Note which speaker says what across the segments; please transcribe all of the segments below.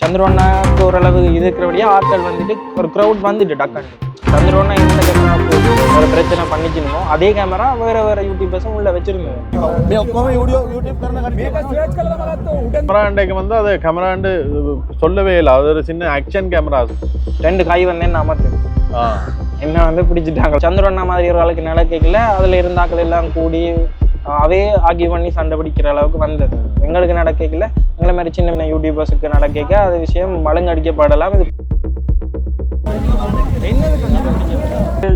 Speaker 1: சந்திரவண்ணாக்கு ஓரளவு இது இருக்கிறபடியே ஆட்கள் வந்துட்டு ஒரு க்ரௌட் வந்துட்டு டக்குன்னு சந்திரவண்ணா இந்த கேமராவுக்கு ஒரு பிரச்சனை பண்ணிச்சிருந்தோம் அதே கேமரா வேற வேற யூடியூபர்ஸும் உள்ள வச்சிருந்தோம்.
Speaker 2: கேமராண்டைக்கு வந்து அது கேமராண்டு சொல்லவே இல்லை. அது ஒரு சின்ன ஆக்ஷன் கேமரா
Speaker 1: ரெண்டு கை வந்து என்ன அமர்த்து என்ன வந்து பிடிச்சிட்டாங்க? சந்திரவண்ணா மாதிரி ஒரு ஆளுக்கு நில கேட்கல. அதுல இருந்தாக்கள் எல்லாம் கூடி அவே ஆகி பண்ணி சண்டை பிடிக்கிற அளவுக்கு வந்தது. எங்களுக்கு நடக்கல எங்களை மாதிரி சின்ன சின்ன யூடியூபர்ஸுக்கு நடக்க அது விஷயம் மழுங்கடிக்கப்படலாம் இது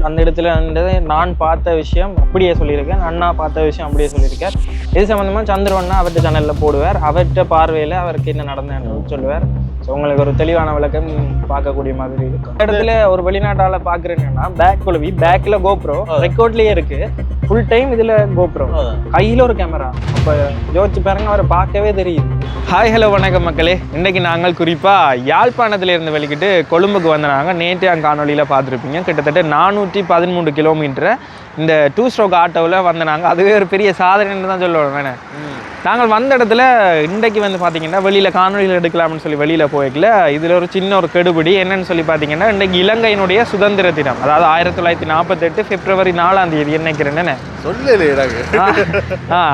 Speaker 1: அந்த இடத்துல இருந்தது நான் பார்த்த விஷயம் அப்படியே சொல்லியிருக்கேன். அண்ணா பார்த்த விஷயம் அப்படியே சொல்லியிருக்கேன். இது சம்பந்தமா சந்திரவண்ணா அவர்கிட்ட சேனல்ல போடுவார். அவர்கிட்ட பார்வையில அவருக்கு என்ன நடந்ததுன்னு சொல்லுவார். ஸோ உங்களுக்கு ஒரு தெளிவான விளக்கம் பார்க்கக்கூடிய மாதிரி இருக்கும். இடத்துல ஒரு வெளிநாட்டால பாக்குறீங்கன்னா பேக் குழுவி பேக்ல கோப்ரோ ரெக்கார்ட்லயே இருக்கு. ஃபுல் டைம் இதுல கோப்ரோ கையில ஒரு கேமரா அப்ப யோசிச்சு பாருங்க அவரை பார்க்கவே தெரியுது. ஹாய் ஹலோ வணக்கம் மக்களே. இன்னைக்கு நாங்கள் குறிப்பா யாழ்ப்பாணத்துல இருந்து வெளிக்கிட்டு கொழும்புக்கு வந்தாங்க நேற்று அங்கே காணொலியில் பார்த்துருப்பீங்க. கிட்டத்தட்ட நானூற்றி பதிமூன்று கிலோமீட்டரை இந்த டூ ஸ்ட்ரோக் ஆட்டோவில் வந்தாங்க அதுவே ஒரு பெரிய சாதனைன்னு தான் சொல்லுவோம் வேணே. நாங்கள் வந்த இடத்துல இன்றைக்கு வந்து பார்த்தீங்கன்னா வெளியில் காணொலியில் எடுக்கலாம்னு சொல்லி வெளியில் போய்க்கல இதில் ஒரு சின்ன ஒரு கெடுபிடி என்னன்னு சொல்லி பார்த்தீங்கன்னா இன்றைக்கு இலங்கையினுடைய சுதந்திர தினம். அதாவது ஆயிரத்தி தொள்ளாயிரத்தி நாற்பத்தெட்டு பிப்ரவரி நாலாம் தேதி என்னைக்கிறேன்னு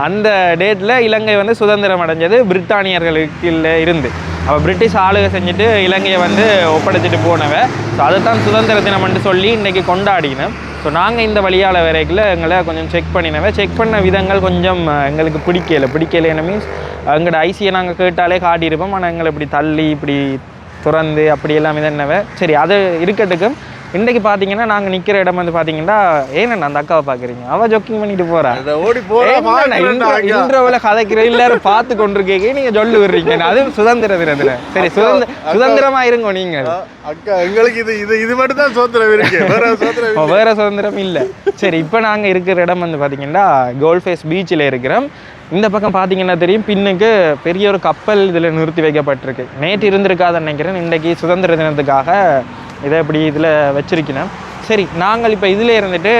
Speaker 1: அந்த டேட்டில் இலங்கை வந்து சுதந்திரம் அடைஞ்சது பிரித்தானியர்களுக்கு இருந்து. அவள் பிரிட்டிஷ் ஆளுகை செஞ்சுட்டு இலங்கையை வந்து ஒப்படைச்சிட்டு போனவ. ஸோ அதுதான் சுதந்திர தினம்னு சொல்லி இன்னைக்கு கொண்டாடினோம். ஸோ நாங்கள் இந்த வழியால் வரைக்கில் எங்களை கொஞ்சம் செக் பண்ணினவே செக் பண்ண விதங்கள் கொஞ்சம் எங்களுக்கு பிடிக்கல. பிடிக்கல மீன்ஸ் எங்களோட ஐசியை நாங்கள் கேட்டாலே காட்டியிருப்போம். ஆனால் எங்களை இப்படி தள்ளி இப்படி துறந்து அப்படி எல்லாம் இதென்னவ. சரி அது இருக்கட்டுக்கும். இன்றைக்கு பார்த்தீங்கன்னா நாங்கள் நிற்கிற இடம் வந்து பார்த்தீங்கன்னா ஏன்னா அந்த அக்காவை பார்க்குறீங்க அவள் ஜொக்கிங் பண்ணிட்டு போறா.
Speaker 2: அத ஓடி
Speaker 1: இன்ட்ரோவில் கதைக்கிற எல்லாரும் பார்த்து கொண்டிருக்கீங்க. நீங்க சொல்லு விடுறீங்க அது சுதந்திர தினத்துல சரி சுதந்திர சுதந்திரமா இருங்க நீங்க
Speaker 2: அக்கா எங்களுக்கு இது இது இது மட்டும் தான் சுதந்திரம் இருக்கு. வேற சுதந்திரம்
Speaker 1: வேற சுதந்திரம் இல்லை. சரி இப்போ நாங்க இருக்கிற இடம் வந்து பாத்தீங்கன்னா கோல்ஃபேஸ் பீச்சில் இருக்கிறோம். இந்த பக்கம் பார்த்தீங்கன்னா தெரியும். பின்னுக்கு பெரிய ஒரு கப்பல் இதில் நிறுத்தி வைக்கப்பட்டிருக்கு. நேற்று இருந்திருக்காதுன்னு நினைக்கிறேன். இன்றைக்கி சுதந்திர தினத்துக்காக இதை இப்படி இதில் வச்சுருக்கணும் சரி நாங்கள் இப்போ இதில் இருந்துட்டு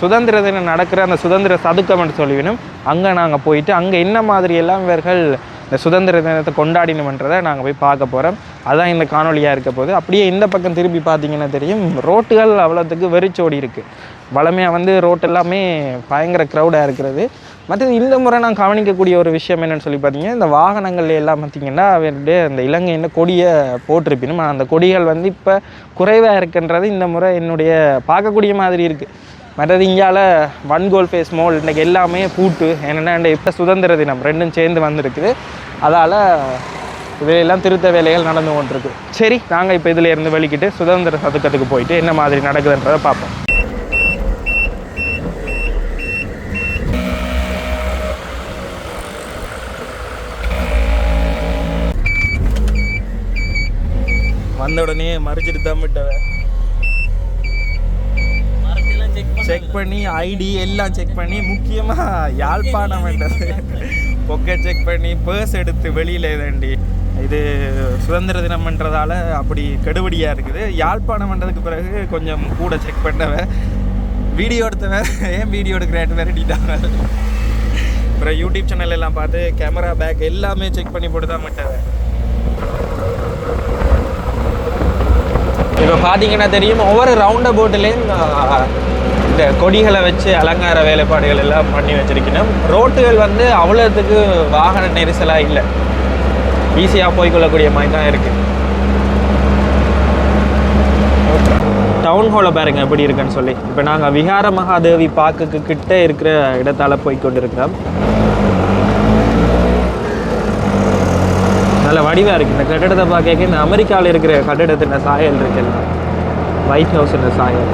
Speaker 1: சுதந்திர தினம் நடக்கிற அந்த சுதந்திர சதுக்கம்னு சொல்லிவிடும். அங்கே நாங்கள் போயிட்டு அங்கே என்ன மாதிரி எல்லாம் இவர்கள் இந்த சுதந்திர தினத்தை கொண்டாடினோம்ன்றதை நாங்கள் போய் பார்க்க போகிறோம் அதான் இந்த காணொலியாக இருக்க போது அப்படியே இந்த பக்கம் திரும்பி பார்த்தீங்கன்னா தெரியும் ரோட்டுகள் அவ்வளோத்துக்கு வெறிச்சோடி இருக்குது வளமையாக வந்து ரோட் எல்லாமே பயங்கர க்ரௌடாக இருக்கிறது. மற்றது இந்த முறை நான் கவனிக்கக்கூடிய ஒரு விஷயம் என்னென்னு சொல்லி பார்த்தீங்கன்னா இந்த வாகனங்கள்ல எல்லாம் பார்த்திங்கன்னா அவருடைய இந்த இலங்கையின் கொடியை போட்டிருப்பினும் அந்த கொடிகள் வந்து இப்போ குறைவாக இருக்குன்றது இந்த முறை என்னுடைய பார்க்கக்கூடிய மாதிரி இருக்குது மற்றது இந்தியாவில் ஒன் கோல் ஃபேஸ் மோல் இன்றைக்கி எல்லாமே பூட்டு என்னென்னா இப்போ சுதந்திர தினம் ரெண்டும் சேர்ந்து வந்திருக்குது. அதால் இவையெல்லாம் திருத்த வேலைகள் நடந்து கொண்டிருக்கு. சரி நாங்கள் இப்போ இதில் இருந்து வெளிக்கிட்டு சுதந்திர சதுக்கத்துக்கு போயிட்டு என்ன மாதிரி நடக்குதுன்றதை பார்ப்போம். வந்த உடனே மறைச்சிட்டு தான் விட்டவன் செக் பண்ணி ஐடி எல்லாம் செக் பண்ணி முக்கியமாக யாழ்ப்பாணம் என்றது. பொக்கை செக் பண்ணி பர்ஸ் எடுத்து வெளியில் இதண்டி இது சுதந்திர தினம்ன்றதால அப்படி கெடுபடியாக இருக்குது. யாழ்ப்பாணம்ன்றதுக்கு பிறகு கொஞ்சம் கூட செக் பண்ணவன் வீடியோ எடுத்தவன் ஏன் வீடியோ எடுக்கிறேன் விரட்டிட்டாங்க அப்புறம் யூடியூப் சேனல் எல்லாம் பார்த்து கேமரா பேக் எல்லாமே செக் பண்ணி போட்டு தான் விட்டவன் இப்போ பார்த்தீங்கன்னா தெரியும் ஒவ்வொரு ரவுண்ட் போட்டுலேயும் இந்த கொடிகளை வச்சு அலங்கார வேலைப்பாடுகள் எல்லாம் பண்ணி வச்சிருக்கணும். ரோட்டுகள் வந்து அவ்வளோத்துக்கு வாகன நெரிசலாக இல்லை. ஈஸியாக போய்க்கொள்ளக்கூடிய மாதிரி தான் இருக்குது டவுன் ஹாலை பாருங்கள் எப்படி இருக்குன்னு சொல்லி. இப்போ நாங்கள் விஹார மகாதேவி பார்க்குக்கு கிட்டே இருக்கிற இடத்தால் போய் கொண்டிருக்கிறோம் நல்ல வடிவாக இருக்குது இந்த கட்டடத்தை பார்க்க இந்த அமெரிக்காவில் இருக்கிற கட்டடத்தின் சாயல் இருக்குல்ல ஒயிட் ஹவுஸின் சாயல்.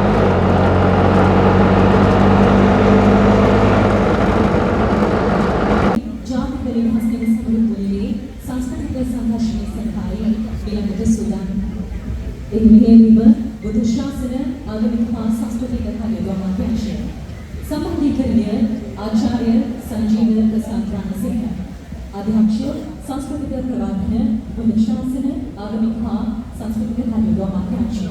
Speaker 3: સંજીવ પ્રસાદ සංස්කෘතික සංഘර්ෂණ සභාවේ ඊළඟට සූදානම්. එහි මෙහෙයවීම බුදු ශාසන ආගමික හා සංස්කෘතික කටයුතු අමාත්‍යාංශය. සම්බන්ධීකරණය ආචාර්ය සංජීව ප්‍රසාද් රණසිංහ. අධ්‍යක්ෂ සංස්කෘතික ප්‍රවර්ධන බුදු ශාසන ආගමික හා සංස්කෘතික කටයුතු අමාත්‍යාංශය.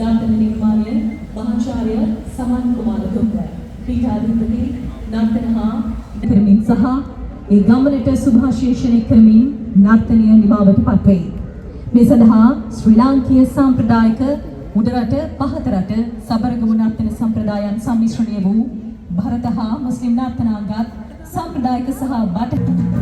Speaker 3: දාර්ශනික නිර්මාණය මහාචාර්ය සමන් කුමාර තුංග. පීඨාධිපති නර්තන හා කරමින් සහ ඒ ගමනට සුභාශීර්ෂණය කරමින් නර්තනය නිමාවට පත්වේ. මේ සඳහා ශ්‍රී ලාංකීය සාම්ප්‍රදායික උඩරට පහතරට සබරගමු නර්තන සම්ප්‍රදායන් සම්මිශ්‍රණය වූ භරත හා මුස්ලිම් නර්තනාංගත් සාම්ප්‍රදායික සහ බට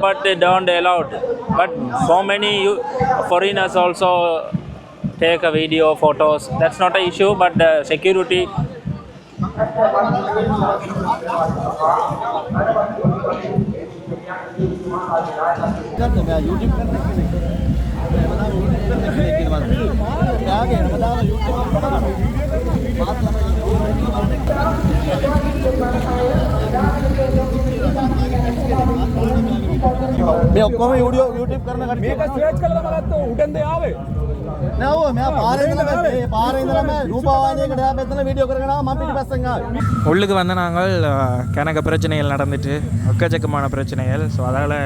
Speaker 4: but they don't allowed. But so many foreigners also take a video, photos. That's not an issue, but the security.
Speaker 5: මේ ඔක්කොම YouTube YouTube කරන කට්ටිය මේක ස්ට්‍රෙච් කරලා බලද්ද උඩෙන්ද ආවේ නෑ ඔව් මෙයා පාරේ ඉඳලා මේ පාරේ ඉඳලා රූපවාහිනියකට එහා පැත්තට වීඩියෝ කරගෙන ආවා මම පිටිපස්සෙන් ආවේ
Speaker 1: உள்ளுக்கு வந்து நாங்கள் அஹ், கணக்க பிரச்சனைகள் நடந்துட்டு எக்கச்சக்கமான பிரச்சனைகள் ஸோ அதால்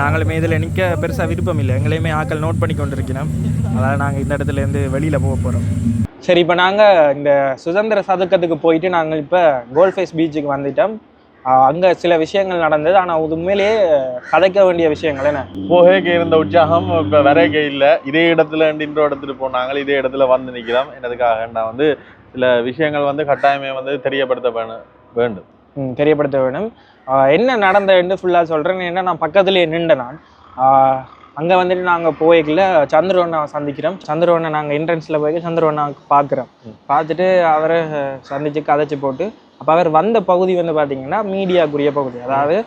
Speaker 1: நாங்களுமே இதில் நிற்க பெருசாக விருப்பம் இல்லை எங்களையுமே ஆக்கள் நோட் பண்ணி கொண்டிருக்கிறோம் அதால் நாங்கள் இந்த இடத்துலேருந்து வெளியில் போக போகிறோம் சரி இப்போ நாங்கள் இந்த சுதந்திர சதுக்கத்துக்கு போயிட்டு நாங்கள் இப்போ கோல்ஃபேஸ் பீச்சுக்கு வந்துட்டோம். அங்கே சில விஷயங்கள் நடந்தது. ஆனால் உண்மையிலேயே கதைக்க வேண்டிய விஷயங்கள் என்ன?
Speaker 2: போகேக்கு இருந்த உற்சாகம் இப்போ வரைக்க இல்லை. இதே இடத்துல இன்றோ இடத்துல போனாங்க இதே இடத்துல வந்து நிற்கிறோம் என்னதுக்காக நான் வந்து சில விஷயங்கள் வந்து கட்டாயமே வந்து தெரியப்படுத்த வேண்டும்.
Speaker 1: ம், தெரியப்படுத்த வேணும். ஆஹ் என்ன நடந்ததுன்னு ஃபுல்லாக சொல்கிறேன் ஏன்னா நான் பக்கத்துலேயே நின்றேன் நான். அங்கே வந்துட்டு நாங்கள் போய்க்கல. சந்திரவண்ணா சந்திக்கிறோம். சந்திரவண்ணை நாங்கள் என்ட்ரன்ஸில் போய் சந்திரவண்ணா பார்க்குறோம் பார்த்துட்டு அவரை சந்தித்து கதைச்சு போட்டு அப்போ அவர் வந்த பகுதி வந்து பார்த்தீங்கன்னா மீடியாக்குரிய பகுதி. அதாவது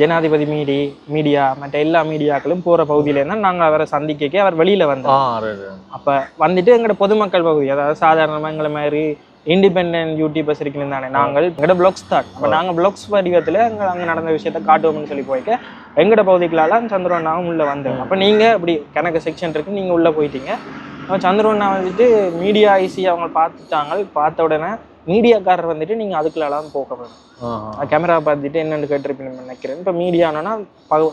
Speaker 1: ஜனாதிபதி மீடி மீடியா மற்ற எல்லா மீடியாக்களும் போகிற பகுதியிலேருந்து நாங்கள் அவரை சந்திக்க அவர் வெளியில்
Speaker 2: right.
Speaker 1: அப்போ வந்துட்டு எங்களோட பொதுமக்கள் பகுதி அதாவது சாதாரணமாக எங்களை மாதிரி இண்டிபெண்டன்ட் யூடியூபர்ஸ் இருக்கணும் தானே. நாங்கள் எங்களோட பிளாக்ஸ் தான். அப்போ நாங்கள் பிளாக்ஸ் வடிவத்தில் அங்கே அங்கே நடந்த விஷயத்த காட்டுவோம்னு சொல்லி போய்க்க எங்களோட பகுதிகளால் சந்திரவண்ணாவும் உள்ளே வந்தோம் அப்போ நீங்கள் இப்படி கணக்கு செக்ஷன் இருக்கு நீங்கள் உள்ளே போயிட்டீங்க. அப்போ சந்திரவண்ணா வந்துட்டு மீடியா ஐசி அவங்க பார்த்துட்டாங்க. பார்த்த உடனே மீடியாக்காரர் வந்துட்டு நீங்கள் அதுக்குள்ளலாம் போக வேணும். கேமரா பார்த்துட்டு என்னென்னு கேட்டிருப்பீங்கன்னு நினைக்கிறேன். இப்போ மீடியானா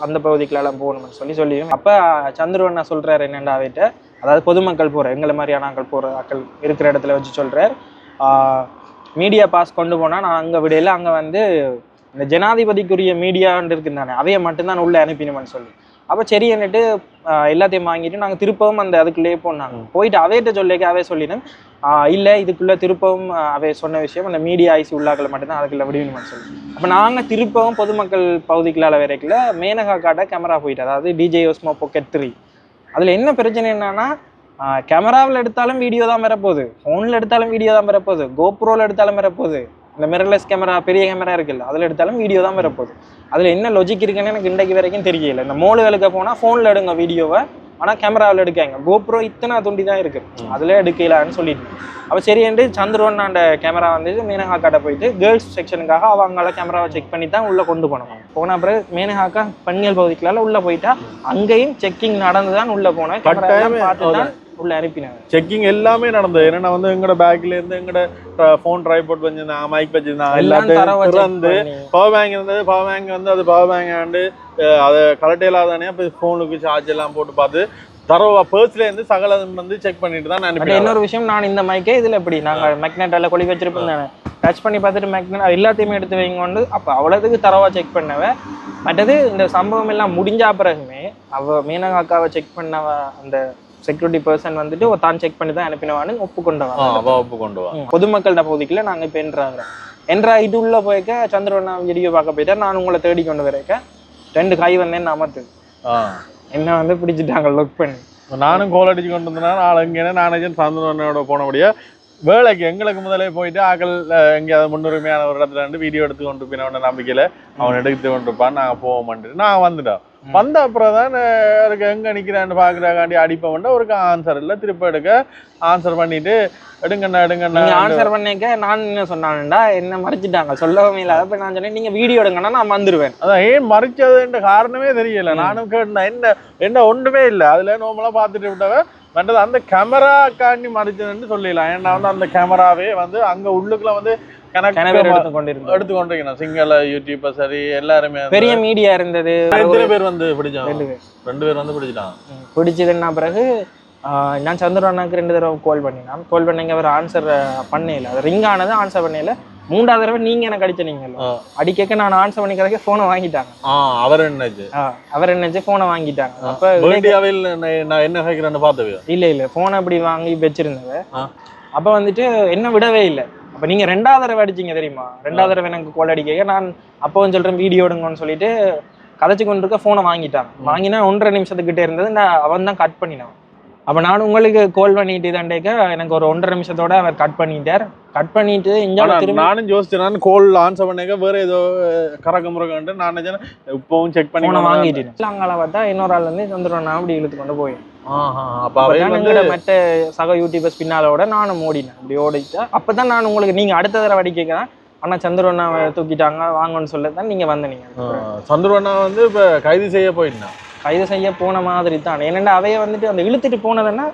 Speaker 1: அந்த பகுதிக்குலாம் போகணும்னு சொல்லி சொல்லி அப்போ சந்திரவண்ணா சொல்கிறாரு என்னென்னா அதாவது பொதுமக்கள் போகிற எங்களை மாதிரியான ஆட்கள் போகிற ஆட்கள் இருக்கிற இடத்துல வச்சு சொல்கிறார் மீடியா பாஸ் கொண்டு போனால் நான் அங்கே விடையில அங்கே வந்து இந்த ஜனாதிபதிக்குரிய இருக்குது தானே அவையை மட்டும்தான் உள்ளே அனுப்பினோம்னு சொல்லி. அப்போ சரி என்னட்டு ஆஹ் எல்லாத்தையும் வாங்கிட்டு நாங்கள் திருப்பவும் அந்த அதுக்குள்ளேயே போனாங்க. போயிட்டு அவையிட்ட சொல்லிக்க அவே சொல்லினேன் இல்லை இதுக்குள்ளே திருப்பவும் அவை சொன்ன விஷயம் அந்த மீடியா ஐசி உள்ளாக்களை மட்டும்தான் அதுக்குள்ளே விடுவினும்னு சொல்லி. அப்போ நாங்கள் திருப்பவும் பொதுமக்கள் பகுதிகளால் வரைக்குள்ள மேனகா காட்ட கேமரா போயிட்டு அதாவது டிஜே ஓஸ்மோ பொக்கெட் த்ரீ அதில் என்ன பிரச்சனை என்னன்னா கேமராவில் எடுத்தாலும் வீடியோ தான் வரப்போகுது. ஃபோனில் எடுத்தாலும் வீடியோ தான் வரப்போகுது. கோப்ரோவில் எடுத்தாலும் வரப்போகுது. இந்த மிரர்லெஸ் கேமரா பெரிய கேமரா இருக்குல்ல அதில் எடுத்தாலும் வீடியோ தான் வரப்போகுது. அதில் என்ன லாஜிக் இருக்குன்னு எனக்கு இன்றைக்கு வரைக்கும் தெரியல. இந்த மோலுகளுக்கு போனால் ஃபோனில் எடுங்க வீடியோவை ஆனால் கேமராவில் எடுக்காங்க கோப்ரோ இத்தனை துண்டி தான் இருக்கு. அதில் எடுக்கலான்னு சொல்லிட்டு. அப்போ சரி என்று சந்திரவண்ணாண்ட கேமரா வந்து மேனகாக்காட்ட போயிட்டு கேர்ள்ஸ் செக்ஷனுக்காக அவங்கள கேமராவை செக் பண்ணி தான் உள்ளே கொண்டு போனோம். போன பிறகு மேனகாக்கா பெண்கள் பகுதிக்குள்ளால உள்ளே போயிட்டா அங்கேயும் செக்கிங் நடந்து தான் உள்ளே போனேன் பார்த்து தான் உள்ளே அனுப்பினாங்க.
Speaker 2: செக்கிங் எல்லாமே நடந்தது. என்னன்னா வந்து எங்களோட பேக்ல இருந்து எங்களோட ஃபோன் ட்ரைபோர்ட் வச்சிருந்தாங்க மைக் வச்சிருந்தாங்க எல்லாத்தையும் திறந்து. பவர் பேங்க் இருந்தது பவர் பேங்க் வந்து அது பவர் பேங்க் ஆண்டு அதை கரெக்ட் இல்லாதானே இப்போ ஃபோனுக்கு சார்ஜ் எல்லாம் போட்டு பார்த்து தரவா பர்ஸ்ல இருந்து சகலம் வந்து செக் பண்ணிட்டு தான் நான்
Speaker 1: இன்னொரு விஷயம் நான் இந்த மைக்கே இதில் எப்படி? நாங்கள் மேக்னெட்டால கொழி வச்சிருப்போம் தானே? டச் பண்ணி பார்த்துட்டு மேக்னெட் எல்லாத்தையுமே எடுத்து வைங்க கொண்டு அப்போ அவ்வளோதுக்கு தரவா செக் பண்ணவ. மற்றது இந்த சம்பவம் எல்லாம் முடிஞ்ச பிறகுமே அவ மீனகா அக்காவை செக் பண்ணவ அந்த செக்யூரிட்டி பர்சன் வந்துட்டு "ஓ, தான் செக் பண்ணி தான் அனுப்பினவான்னு ஒப்புக்கொண்டவன்.
Speaker 2: ஆ அவ ஒப்பு கொண்டு வா
Speaker 1: ம். பொதுமக்கள பகுதிக்குள்ள நாங்க இப்போ என்ட்ராங்க என்ட்ரா இது உள்ள போய்க்க சந்திரவண்ணா வீடியோ பார்க்க போயிட்டா நான் உங்களை தேடி கொண்டு வரைக்க ரெண்டு கை வந்தேன் அமர்த்து? என்ன வந்து பிடிச்சிட்டாங்க லுக் பண்ணி.
Speaker 2: நானும் கோல் அடிச்சு கொண்டு வந்தேன் நாலு எங்கே நானேஜன் சந்தனோட போனபடியா வேலைக்கு எங்களுக்கு முதலே போயிட்டு ஆக்கள் எங்கேயாவது முன்னுரிமையான ஒரு இடத்துல இருந்து வீடியோ எடுத்து கொண்டு போயின நம்பிக்கையில அவன் எடுத்து கொண்டு இருப்பான் நாங்கள் போவோம்ட்டு நான் வந்துட்டோம். வந்த அப்புறம் தான் இருக்கு எங்க நிக்கிறான்னு பாக்குறாக்காண்டி அடிப்பவன்டா ஒரு ஆன்சர் இல்ல. திருப்ப எடுக்க ஆன்சர் பண்ணிட்டு எடுங்கண்ணா எடுங்கண்ணா.
Speaker 1: ஆன்சர் பண்ணிக்க நான் என்ன சொன்னான்டா என்ன மறைச்சிட்டாங்க? சொல்லவும் இல்லை அப்ப நான் சொன்னேன் நீங்க வீடியோ எடுங்கன்னா நான் வந்துருவேன்
Speaker 2: அதான் ஏன் மறைச்சதுன்ற காரணமே தெரியல. நானும் கேட்டேன் என்ன என்ன ஒன்றுமே இல்லை. அதுல நோமலா பார்த்துட்டு விட்டவ மற்றது அந்த கேமரா காண்டி மறைச்சதுன்னு சொல்லிடலாம். ஏன்னா வந்து அந்த கேமராவே வந்து அங்க உள்ளுக்குள்ள வந்து எடுத்துக்கொண்டிருக்கணும் சிங்கள யூடியூபர் சரி எல்லாருமே
Speaker 1: பெரிய மீடியா இருந்தது.
Speaker 2: எத்தனை பேர் வந்து பிடிச்சாங்க
Speaker 1: ரெண்டு பேர்.
Speaker 2: ரெண்டு பேர் வந்து பிடிச்சிட்டாங்க
Speaker 1: பிடிச்சதுன்னா பிறகு நான் சந்திர அண்ணாக்கு ரெண்டு தடவை கால் பண்ணினான். கால் பண்ணிங்க அவர் ஆன்சர் பண்ணல அது ரிங் ஆனது ஆன்சர் பண்ணல மூன்றாவது தடவை நீங்க எனக்கு அடிச்ச நீங்கள்.
Speaker 2: ஆ.
Speaker 1: அடிக்க நான் ஆன்சர் பண்ணிக்கிறதுக்கு போனை வாங்கிட்டாங்க.
Speaker 2: அவர் என்னாச்சு?
Speaker 1: அவர் என்னச்சு? போனை வாங்கிட்டாங்க. அப்ப
Speaker 2: நான் என்ன கேட்கிறேன்னு பார்த்தவே
Speaker 1: இல்ல இல்ல போனை அப்படி வாங்கி வச்சிருந்தவ. அப்ப வந்துட்டு என்ன விடவே இல்லை. அப்ப நீங்க ரெண்டாவது தடவை அடிச்சீங்க தெரியுமா? ரெண்டாவது தடவை எனக்கு கால் அடிக்க நான் அப்பவும் சொல்றேன் வீடியோ எடுங்கன்னு சொல்லிட்டு கதைச்சு கொண்டு இருக்க போனை வாங்கிட்டான். வாங்கினா ஒன்றரை நிமிஷத்துக்கிட்டே இருந்தது. நான் அவன் தான் கட் பண்ணினான். அப்ப நான் உங்களுக்கு கால் பண்ணிட்டு இதாண்டேக்க எனக்கு ஒரு ஒன்றரை நிமிஷத்தோட அவர் கட் பண்ணிட்டார். கட் பண்ணிட்டு திரும்பி
Speaker 2: நானும் யோசிச்சேன். நான் கோல் ஆன்சர் பண்ணிக்க வேற ஏதோ கறக்க முறக்கன்ட்டு நான் இப்பவும் செக் பண்ணி
Speaker 1: போனை வாங்கிட்டேன். அங்கால பார்த்தா இன்னொரு ஆள் வந்து சந்திரன் அப்படி இழுத்து கொண்டு போய் எங்களோட மற்ற சக யூடியூபர்ஸ் பின்னாலோட நானும் ஓடினேன். அப்படி ஓடிட்டேன் அப்பதான் நான் உங்களுக்கு நீங்க அடுத்த தடவை அடி கேட்கிறேன் சந்திரன் தூக்கிட்டாங்க வாங்கன்னு சொல்ல தான் நீங்க. வந்த நீங்க
Speaker 2: சந்துருவண்ணா வந்து இப்ப கைது செய்ய போயிருந்தான்
Speaker 1: கைது செய்ய போன மாதிரி தான். என்னடா அவைய வந்துட்டு அந்த இழுத்துட்டு போனதுன்னா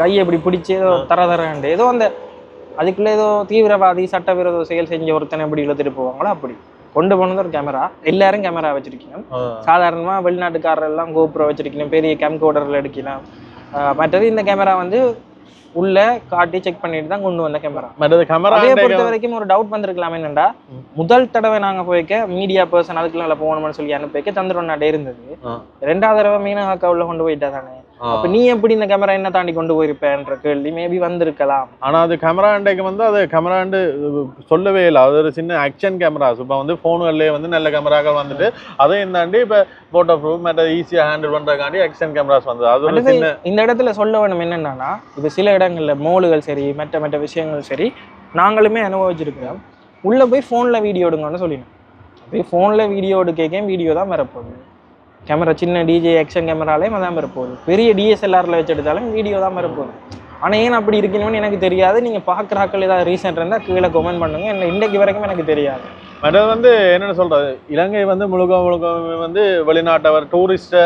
Speaker 1: கையை இப்படி பிடிச்சி ஏதோ தர தரண்டு ஏதோ அந்த அதுக்குள்ள ஏதோ தீவிரவாதி சட்டவிரோத செயல் செஞ்ச ஒருத்தனை எப்படி இழுத்துட்டு போவாங்களோ? அப்படி. கொண்டு போனது ஒரு கேமரா எல்லாரும் கேமரா வச்சிருக்கீங்க. சாதாரணமா வெளிநாட்டுக்காரர் எல்லாம் கோபுரம் வச்சிருக்கணும் பெரிய கேம்கோடர்ல எடுக்கலாம். மற்றது இந்த கேமரா வந்து உள்ள காட்டி செக் பண்ணிட்டு தான் கொண்டு வந்த கேமரா
Speaker 2: மற்றது கேமரா
Speaker 1: அதே பொறுத்த வரைக்கும் ஒரு டவுட் வந்திருக்கலாம். என்னண்டா? முதல் தடவை நாங்க போய்க்க மீடியா பர்சன் அதுக்குள்ள போகணும்னு சொல்லி அனுப்பிக்க சந்திரன் நாடே இருந்தது. ரெண்டாவது தடவை மீனகாக்கா உள்ள கொண்டு போயிட்டா தானே? அப்ப நீ எப்படி இந்த கேமரா என்ன தாண்டி கொண்டு போயிருப்பேன்ற கேள்வி மேபி வந்திருக்கலாம்.
Speaker 2: ஆனா அது கேமரா அண்டைக்கு வந்து அது கேமராண்டு சொல்லவே இல்லை. அது ஒரு சின்ன ஆக்ஷன் கேமராஸ் இப்போ வந்து ஃபோனுகள்லேயே வந்து நல்ல கேமராக்கள் வந்துட்டு அதையும் தாண்டி இப்போ ஃபோட்டோ ப்ரூஃப் மற்ற ஈஸியாக ஹேண்டில் பண்ணுறதுக்காண்டி ஆக்ஷன் கேமராஸ் வந்தது அது ஒரு சின்ன
Speaker 1: இந்த இடத்துல சொல்ல வேணும் என்னன்னா இப்ப சில இடங்கள்ல மோலுகள் சரி மற்ற மற்ற விஷயங்கள் சரி நாங்களுமே அனுபவிச்சிருக்கிறோம். உள்ள போய் போன்ல வீடியோ எடுங்கன்னு சொல்லினோம். போய் போன்ல வீடியோ எடுக்க வீடியோ தான் வரப்போகுது. கேமரா சின்ன டிஜே ஆக்ஷன் கேமராலையும் அதான் வரப்போகுது பெரிய டிஎஸ்எல்ஆரில் வச்சு எடுத்தாலும் வீடியோ தான் வரப்போகுது ஆனால் ஏன் அப்படி இருக்கணும்னு எனக்கு தெரியாது. நீங்கள் பார்க்குறாக்கள் ஏதாவது ரீசெண்ட் இருந்தால் கீழே கமெண்ட் பண்ணுங்க. என்ன இன்றைக்கு வரைக்கும் எனக்கு தெரியாது.
Speaker 2: மற்றது வந்து என்னென்னு சொல்கிறது இலங்கை வந்து முழுக்க முழுக்க வந்து வெளிநாட்டவர் டூரிஸ்ட்டை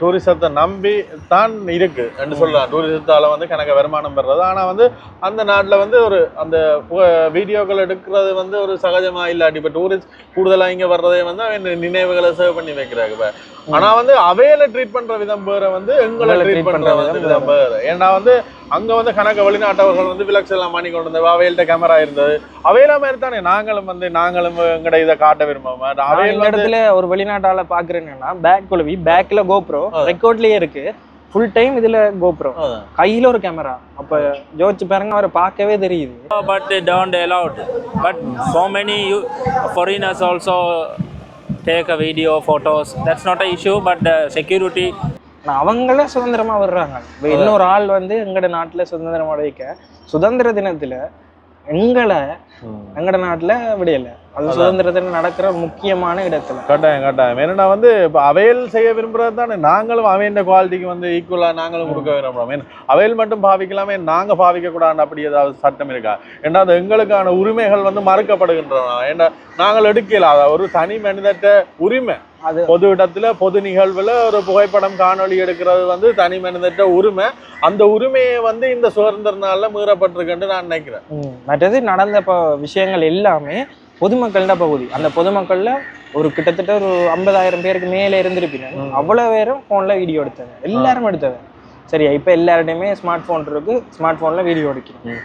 Speaker 2: டூரிசத்தை நம்பி தான் இருக்கு என்று சொல்லலாம். டூரிசத்தால வந்து கணக்க வருமானம் பெறுறது. ஆனா வந்து அந்த நாட்டுல வந்து ஒரு அந்த வீடியோக்கள் எடுக்கிறது வந்து ஒரு சகஜமா இல்லாட்டி இப்போ டூரிஸ்ட் கூடுதலா இங்க வர்றதே வந்து அவன் நினைவுகளை சேவ் பண்ணி வைக்கிறாங்க இப்ப. ஆனா வந்து அவையில ட்ரீட் பண்ற விதம் வேற வந்து எங்களை ட்ரீட் பண்ற வந்து
Speaker 1: விதம்
Speaker 2: வேற. ஏன்னா வந்து அங்க வந்து கணக்க வெளிநாட்டவர்கள் வந்து விலக்ஸ் எல்லாம் பண்ணி கொண்டு வந்தது. அவையில்ட்ட கேமரா இருந்தது. அவையில மாதிரி தானே நாங்களும் வந்து நாங்களும் எங்கட இதை காட்ட விரும்புவோம். அவையில்
Speaker 1: இடத்துல ஒரு வெளிநாட்டால பாக்குறேன்னா பேக் குழுவி பேக்ல கோப்ரோ ரெக்கார்ட்லயே இருக்கு. ஃபுல் டைம் இதுல கோப்ரோ. கையில ஒரு கேமரா அப்ப ஜோதிச்சு பாருங்க அவரை பார்க்கவே தெரியுது.
Speaker 4: But they don't allowed. But so many you, foreigners also take a video, photos. That's not an issue, but the security.
Speaker 1: ஆனா அவங்களே சுதந்திரமா வர்றாங்க. இன்னொரு ஆள் வந்து எங்கட நாட்டுல சுதந்திரம் அடைக்க சுதந்திர தினத்துல எங்களை எங்கட நாட்டுல விடையல அது சுதந்திர தினம் நடக்கிற முக்கியமான இடத்துல.
Speaker 2: கட்டாயம் கட்டாயம். ஏன்னா வந்து இப்போ அவையல் செய்ய விரும்புறது தானே? நாங்களும் அவையின் குவாலிட்டிக்கு வந்து ஈக்குவலா நாங்களும் கொடுக்க விரும்புறோம். ஏன் அவையல் மட்டும் பாவிக்கலாமே நாங்க பாவிக்க கூடாது அப்படி ஏதாவது சட்டம் இருக்கா? ஏன்னா அது எங்களுக்கான உரிமைகள் வந்து மறுக்கப்படுகின்றன. ஏன்னா நாங்கள் எடுக்கல. அத ஒரு தனி மனிதட்ட உரிமை.
Speaker 1: அது
Speaker 2: பொது இடத்துல பொது நிகழ்வுல ஒரு புகைப்படம் காணொளி எடுக்கிறது வந்து தனி மனிதட்ட உரிமை. அந்த உரிமையை வந்து இந்த சுதந்திர நாள்ல மீறப்பட்டிருக்குன்னு நான் நினைக்கிறேன்.
Speaker 1: மற்றது நடந்த இப்போ விஷயங்கள் எல்லாமே பொதுமக்கள் தான் பகுதி. அந்த பொதுமக்கள்ல ஒரு கிட்டத்தட்ட ஒரு ஐம்பதாயிரம் பேருக்கு மேலே இருந்திருப்பீங்க அவ்வளவு பேரும் ஃபோன்ல வீடியோ எடுத்தது எல்லாரும் எடுத்தது சரியா இப்போ எல்லார்டையுமே ஸ்மார்ட் ஃபோன் இருக்கு. ஸ்மார்ட் ஃபோன்ல வீடியோ எடுக்கிறோம்.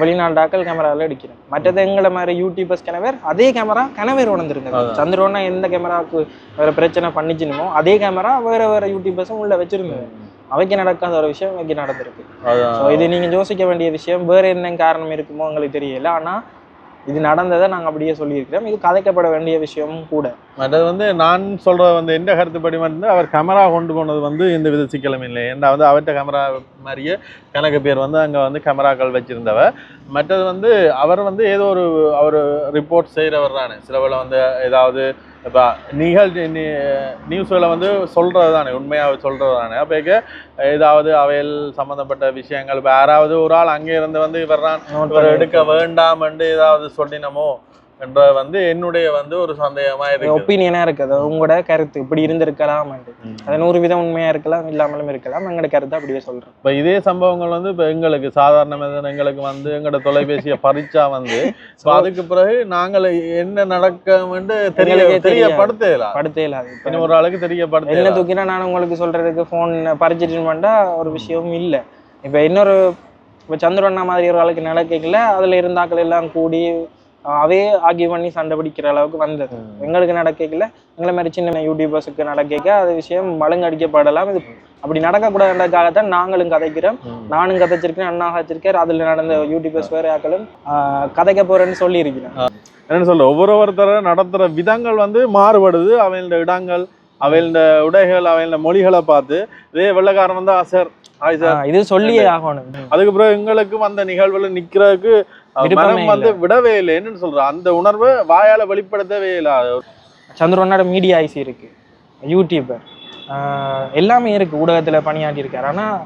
Speaker 1: வெளிநாட்டாக்கள் கேமராவில் எடுக்கிறோம். மற்றது எங்களை மாதிரி யூடியூபர்ஸ் கிணவர் அதே கேமரா கனவேர் உணர்ந்துருந்தது சந்திரோனா எந்த கேமராவுக்கு வேற பிரச்சனை பண்ணிச்சினுமோ அதே கேமரா வேற வேற யூடியூபர்ஸும் உள்ள வச்சிருந்தது அவைக்கு நடக்காத ஒரு விஷயம் அவைக்கு நடந்திருக்கு. ஸோ இது நீங்க யோசிக்க வேண்டிய விஷயம். வேற என்ன காரணம் இருக்குமோ உங்களுக்கு தெரியல. ஆனா இது நடந்ததை நாங்க அப்படியே சொல்லியிருக்கிறோம். இது கதைக்கப்பட வேண்டிய விஷயமும் கூட.
Speaker 2: மற்றது வந்து நான் சொல்றது வந்து எந்த கருத்துப்படி வந்து அவர் கேமரா கொண்டு போனது வந்து எந்த வித சிக்கலும் இல்லை. ஏன்னா வந்து அவர்கிட்ட கேமரா மாதிரியே கணக்கு பேர் வந்து அங்க வந்து கேமராக்கள் வச்சிருந்தவ மற்றது வந்து அவர் வந்து ஏதோ ஒரு அவர் ரிப்போர்ட் செய்கிறவர் தானே. சில வந்து ஏதாவது இப்போ நிகழ்ச்சி நியூஸ்களை வந்து சொல்கிறது தானே உண்மையாக சொல்கிறது தானே அப்போ ஏதாவது அவையில் சம்மந்தப்பட்ட விஷயங்கள் இப்போ யாராவது ஒரு ஆள் அங்கே இருந்து வந்து இவர் தான் இவர் எடுக்க வேண்டாம் என்று ஏதாவது சொல்லினமோ? என்ற வந்து என்னுடைய வந்து ஒரு சந்தேகமா இருக்கு
Speaker 1: ஒப்பீனியனா இருக்கு அது உங்களோட கருத்து. இப்படி இருந்திருக்கலாம் அது நூறு விதம் உண்மையா இருக்கலாம் இல்லாமலும் இருக்கலாம். எங்களோட கருத்தை அப்படியே சொல்றேன்.
Speaker 2: இப்ப இதே சம்பவங்கள் வந்து இப்ப எங்களுக்கு சாதாரண எங்களுக்கு வந்து எங்களோட தொலைபேசியை பறிச்சா வந்து அதுக்கு பிறகு நாங்கள் என்ன நடக்கும் என்று தெரிய. தெரியப்படுத்தலாம்
Speaker 1: படுத்தே இல்லாது இப்ப
Speaker 2: இன்னும் ஒரு ஆளுக்கு
Speaker 1: என்ன
Speaker 2: தெரியப்படுத்தலாம்
Speaker 1: தூக்கினா நான் உங்களுக்கு சொல்றதுக்கு ஃபோன் பறிச்சிட்டு வேண்டா ஒரு விஷயமும் இல்லை. இப்போ இன்னொரு இப்போ சந்திரண்ணா மாதிரி ஒரு ஆளுக்கு நடக்கல அதுல இருந்தாக்கள் எல்லாம் கூடி அவே ஆகிய பண்ணி சண்டை பிடிக்கிற அளவுக்கு வந்தது. எங்களுக்கு நடக்கல. எங்களை மாதிரி சின்ன யூடியூபர்ஸுக்கு நடக்க அது விஷயம் மழுங்கடிக்கப்படலாம் இது அப்படி நடக்கக்கூடாதுன்றதுக்காகத்தான் நாங்களும் கதைக்கிறோம். நானும் கதைச்சிருக்கேன் அண்ணா கதைச்சிருக்கேன் அதுல நடந்த யூடியூபர்ஸ் வேற ஆக்களும் கதைக்க போறேன்னு சொல்லியிருக்கிறேன்
Speaker 2: என்ன சொல்ல ஒவ்வொருத்தர நடத்துற விதங்கள் வந்து மாறுபடுது. அவையோட இடங்கள் அவையோட உடைகள் அவையோட மொழிகளை பார்த்து. இதே வெள்ளக்காரன் வந்து சார் ஹாய் சார்
Speaker 1: அஹ், இது சொல்லியே ஆகணும்.
Speaker 2: அதுக்கு பிறகு எங்களுக்கும் அந்த நிகழ்வுல நிக்கிறதுக்கு மனம் வந்து விடவே இல்லை என்னன்னு சொல்றேன் அந்த உணர்வை வாயால வெளிப்படுத்தவே இல்லை.
Speaker 1: சந்திரனோட மீடியா ஐசி இருக்கு. யூடியூபர் ஆஹ் எல்லாமே இருக்கு. ஊடகத்துல பணியாற்றி இருக்காரு. ஆனா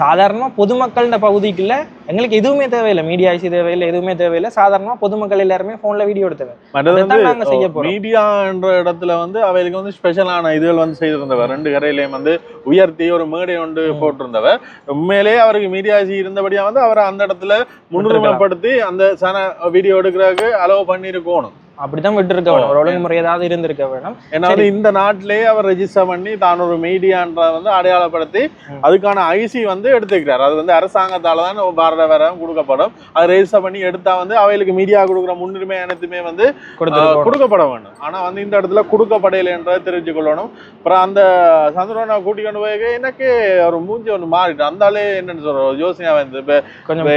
Speaker 1: சாதாரணமா பொதுமக்கள் இந்த பகுதிக்குள்ள எங்களுக்கு எதுவுமே தேவையில்லை. மீடியா ஐசி தேவையில்லை எதுவுமே தேவையில்லை. சாதாரணமா பொதுமக்கள் எல்லாருமே போன்ல வீடியோ எடுத்தவர்
Speaker 2: மற்றது வந்து
Speaker 1: அதைத்தான் நாங்க செய்ய போறோம்.
Speaker 2: மீடியா என்ற இடத்துல வந்து அவைகளுக்கு வந்து ஸ்பெஷலான இதுகள் வந்து செய்திருந்தவர். ரெண்டு கரையிலையும் வந்து உயர்த்தி ஒரு மேடை ஒன்று போட்டிருந்தவர். உண்மையிலேயே அவருக்கு மீடியா இருந்தபடியா வந்து அவரை அந்த இடத்துல முன்னுரிமைப்படுத்தி அந்த சன வீடியோ எடுக்கிறதுக்கு அலோவ் பண்ணியிருக்கணும்.
Speaker 1: அப்படித்தான் விட்டு இருக்க வேணும் ஒரு ஒழுங்குமுறை ஏதாவது இருந்திருக்க வேணும்.
Speaker 2: ஏன்னா இந்த நாட்டிலேயே அவர் ரெஜிஸ்டர் பண்ணி தான் ஒரு மீடியான்ற வந்து அடையாளப்படுத்தி அதுக்கான ஐசி வந்து எடுத்துக்கிறார். அது வந்து அரசாங்கத்தால தான் பாரத வேற கொடுக்கப்படும். அது ரெஜிஸ்டர் பண்ணி எடுத்தா வந்து அவைகளுக்கு மீடியா கொடுக்குற முன்னுரிமை அனைத்துமே வந்து கொடுக்கப்பட வேண்டும் ஆனா வந்து இந்த இடத்துல கொடுக்கப்படையில என்றதை தெரிஞ்சு கொள்ளணும். அப்புறம் அந்த சந்திரனை கூட்டி கொண்டு போய் எனக்கு ஒரு மூஞ்சி ஒன்று மாறிட்டு அந்த ஆளே என்னன்னு சொல்ற யோசனையா வந்து
Speaker 1: கொஞ்சம்?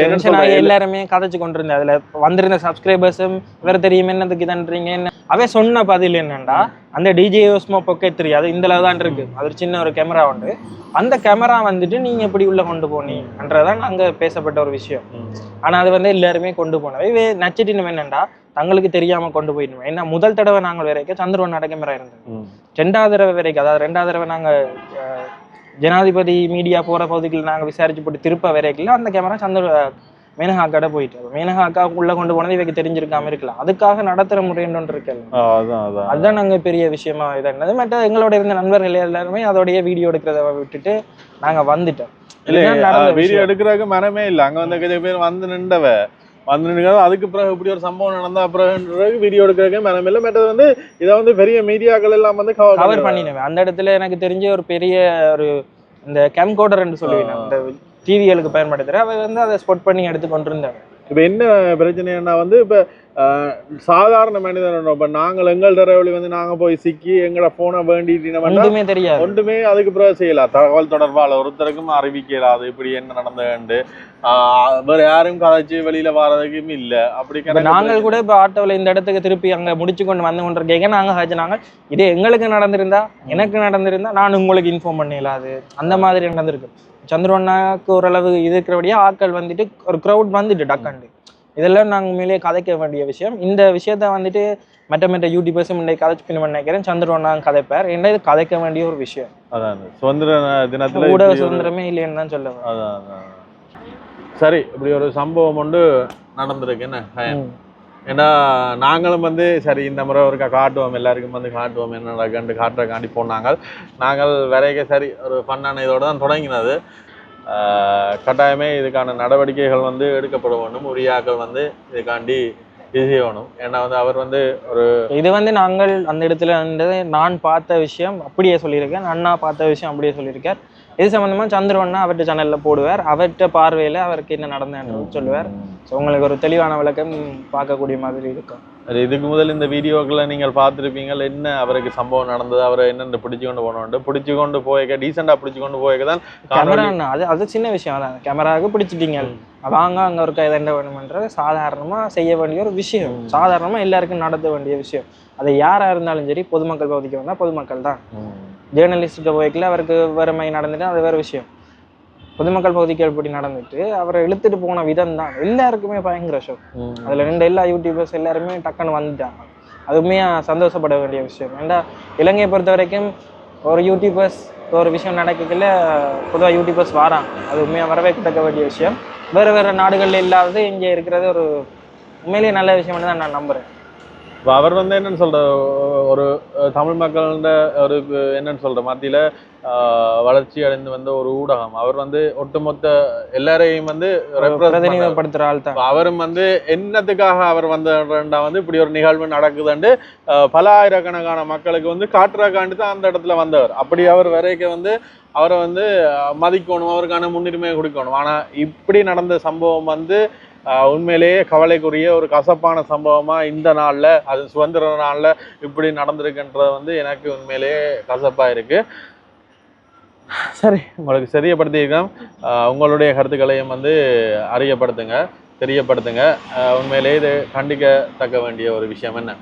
Speaker 1: எல்லாருமே கதைச்சு கொண்டிருந்தேன். அதுல வந்திருந்த சப்ஸ்கிரைபர்ஸும் இவர் தெரியும் என்னதுக்கு இதன்றீங்க என்ன அவன் சொன்ன பதில் என்னன்னா அந்த டிஜே யோஸ்மோ பொக்கெட் தெரியாது இந்த தான் இருக்கு. அது சின்ன ஒரு கேமரா உண்டு. அந்த கேமரா வந்துட்டு நீங்க எப்படி உள்ள கொண்டு போனீங்கன்றதான் அங்க பேசப்பட்ட ஒரு விஷயம். ஆனா அது வந்து எல்லாருமே கொண்டு போனவை. நச்சிட்டினம் என்னண்டா? தங்களுக்கு தெரியாம கொண்டு போயிடணும் ஏன்னா முதல் தடவை நாங்கள் வரைக்கும் சந்திரவன் நட கேமரா இருந்தது. ரெண்டாவது தடவை வரைக்கும் அதாவது ரெண்டாவது தடவை நாங்க ஜனாதிபதி மீடியா போற பகுதிகளில் நாங்க விசாரிச்சு போட்டு திருப்ப வரைக்கும் அந்த கேமரா சந்திர மேனகா கடை போயிட்டு அப்ப உள்ள கொண்டு போனது இவைக்கு தெரிஞ்சிருக்காம இருக்கலாம். அதுக்காக நடத்துற முறைன்னு ஒன்று இருக்கு
Speaker 2: ஆஹ் அதான் அதான்.
Speaker 1: அதுதான் நாங்க பெரிய விஷயமா இதானது மற்ற எங்களோட இருந்த நண்பர்கள் எல்லாருமே அதோடய வீடியோ எடுக்கிறத விட்டுட்டு நாங்க வந்துட்டோம்.
Speaker 2: இல்ல வீடியோ. எடுக்கிறதுக்கு மனமே இல்ல. அங்க வந்து கொஞ்சம் பேர் வந்து நின்றவ. வந்து நின்று அதுக்கு பிறகு இப்படி ஒரு சம்பவம் நடந்தா பிறகு வீடியோ எடுக்கிறதுக்கு மனம் இல்லை. மற்றது வந்து இதை வந்து பெரிய மீடியாக்கள் எல்லாம் வந்து கவர்
Speaker 1: பண்ணிடுவேன். அந்த இடத்துல எனக்கு தெரிஞ்ச ஒரு பெரிய ஒரு இந்த கேம்கோடர்ன்னு சொல்லுவேன். இந்த டிவிகளுக்கு பயன்படுத்துற அவ வந்து அதை ஸ்பொட் பண்ணி எடுத்து கொண்டு இருந்தாங்க
Speaker 2: இப்ப என்ன பிரச்சனைன்னா வந்து இப்ப சாதாரண மனிதன் இப்ப நாங்கள் எங்கள் தரவழி வந்து நாங்க போய் சிக்கி எங்களோட போனை வேண்டிட்டு
Speaker 1: ஒன்றுமே தெரியாது.
Speaker 2: ஒன்றுமே அதுக்கு பிறகு செய்யலாம் தகவல் தொடர்பாளர் ஒருத்தருக்கும் அறிவிக்கலாது இப்படி என்ன நடந்ததுண்டு? வேற யாரும் கதைச்சு வெளியில வர்றதுக்கும் இல்ல. அப்படி
Speaker 1: நாங்கள் கூட இப்போ ஆட்டோவில் இந்த இடத்துக்கு திருப்பி அங்க முடிச்சு கொண்டு வந்து கொண்டு கேட்க நாங்க ஹஜனாங்க இதே எங்களுக்கு நடந்திருந்தா எனக்கு நடந்திருந்தா நான் உங்களுக்கு இன்ஃபார்ம் பண்ணிடலாம் அது. அந்த மாதிரி நடந்திருக்கு. சந்திரவண்ணாக்கு ஓரளவு இது இருக்கிறபடியா ஆட்கள் வந்துட்டு ஒரு க்ரௌட் வந்துட்டு டக்காண்டு இதெல்லாம் நாங்கள் உண்மையிலேயே கதைக்க வேண்டிய விஷயம். இந்த விஷயத்த வந்துட்டு மற்ற மற்ற யூடியூபர்ஸும் இன்றைக்கு கதைச்சு பின் நினைக்கிறேன். சந்திரவண்ணா கதைப்பார். என்ன இது? கதைக்க வேண்டிய ஒரு விஷயம்.
Speaker 2: அதான் சுதந்திர தினத்துல
Speaker 1: ஊடக சுதந்திரமே இல்லைன்னு தான் சொல்லுவேன்
Speaker 2: அதான். சரி இப்படி ஒரு சம்பவம் ஒன்று நடந்திருக்கு. என்ன. ஏன்னா நாங்களும் வந்து சரி இந்த முறை ஒருக்கா காட்டுவோம் எல்லாருக்கும் வந்து காட்டுவோம் என்ன நடக்குன்னு காட்டுறக்காண்டி போனாங்க. நாங்கள் வரைக்க சரி ஒரு ஃபன்னான இதோட தான் தொடங்கினது. கட்டாயமே இதுக்கான நடவடிக்கைகள் வந்து எடுக்கப்பட வேண்டும் உரியாக்கள் வந்து இதுக்காண்டி இது செய்யணும். ஏன்னா வந்து அவர் வந்து ஒரு
Speaker 1: இது வந்து நாங்கள் அந்த இடத்துல நான் பார்த்த விஷயம் அப்படியே சொல்லியிருக்கேன் அண்ணா பார்த்த விஷயம் அப்படியே சொல்லியிருக்கார். இது சம்பந்தமா சந்திரவண்ணா அவர்கிட்ட சேனல்ல போடுவார். அவர்கிட்ட பார்வையில அவருக்கு என்ன நடந்ததுன்னு சொல்லுவார். ஸோ உங்களுக்கு ஒரு தெளிவான விளக்கம் பார்க்கக்கூடிய மாதிரி இருக்கும்.
Speaker 2: அது இதுக்கு முதல் இந்த வீடியோக்களை நீங்கள் பார்த்துருப்பீங்க என்ன அவருக்கு சம்பவம் நடந்தது அவரை என்னென்ன பிடிச்சு கொண்டு போனோண்டு பிடிச்சு கொண்டு போய்க்க டீசெண்டாக பிடிச்சு கொண்டு போய்க்க தான்
Speaker 1: கேமரா அது அது சின்ன விஷயம் அதான் கேமராவுக்கு பிடிச்சிட்டீங்க. வாங்க அங்க ஒரு கைதண்ட வேணுமன்றது சாதாரணமா செய்ய வேண்டிய ஒரு விஷயம். சாதாரணமா எல்லாருக்கும் நடத்த வேண்டிய விஷயம். அது யாரா இருந்தாலும் சரி பொதுமக்கள் பகுதிக்கு வந்தா பொதுமக்கள் தான். ஜேர்னலிஸ்ட்டு போய்க்கல அவருக்கு வறுமை நடந்துட்டு அது வேற விஷயம். பொதுமக்கள் பகுதிக்கு எப்படி நடந்துட்டு அவரை இழுத்துட்டு போன விதம் தான் எல்லாருக்குமே பயங்கர ஷோக் அதுல ரெண்டு எல்லா யூடியூபர்ஸ் எல்லாருமே டக்குன்னு வந்துட்டாங்க. அது உண்மையாக சந்தோஷப்பட வேண்டிய விஷயம். ஏன்டா இலங்கையை பொறுத்த வரைக்கும் ஒரு யூடியூபர்ஸ் ஒரு விஷயம் நடக்கல பொதுவாக யூடியூபர்ஸ் வராங்க. அது உண்மையாக வரவேற்கத்தக்க வேண்டிய விஷயம். வேறு வேறு நாடுகளில் இல்லாதது இங்கே இருக்கிறது ஒரு உண்மையிலேயே நல்ல விஷயம்னு தான் நான் நம்புகிறேன்
Speaker 2: இப்ப அவர் வந்து என்னன்னு சொல்ற ஒரு தமிழ் மக்களோட ஒரு என்னன்னு சொல்ற மத்தியில வளர்ச்சி அடைந்து வந்த ஒரு ஊடகம். அவர் வந்து ஒட்டுமொத்த எல்லாரையும் வந்து.
Speaker 1: பிரதிநிதிப்படுத்துகிற ஆள் தான்.
Speaker 2: அவரும் வந்து என்னத்துக்காக அவர் வந்தா வந்து இப்படி ஒரு நிகழ்வு நடக்குதுண்டு பல ஆயிரக்கணக்கான மக்களுக்கு வந்து காட்டுறக்காண்டி தான் அந்த இடத்துல வந்தவர். அப்படி அவர் வரைக்கும் வந்து அவரை வந்து மதிக்கணும் அவருக்கான முன்னுரிமையை கொடுக்கணும். ஆனா இப்படி நடந்த சம்பவம் வந்து உண்மையிலேயே கவலைக்குரிய ஒரு கசப்பான சம்பவமாக இந்த நாளில் அது சுதந்திர நாளில் இப்படி நடந்திருக்குன்றது வந்து எனக்கு உண்மையிலேயே கசப்பாக இருக்குது சரி உங்களுக்கு தெரியப்படுத்தியிருக்கோம் உங்களுடைய கருத்துக்களையும் வந்து அறியப்படுத்துங்க தெரியப்படுத்துங்க. உண்மையிலேயே இது கண்டிக்கத்தக்க வேண்டிய ஒரு விஷயம் என்ன?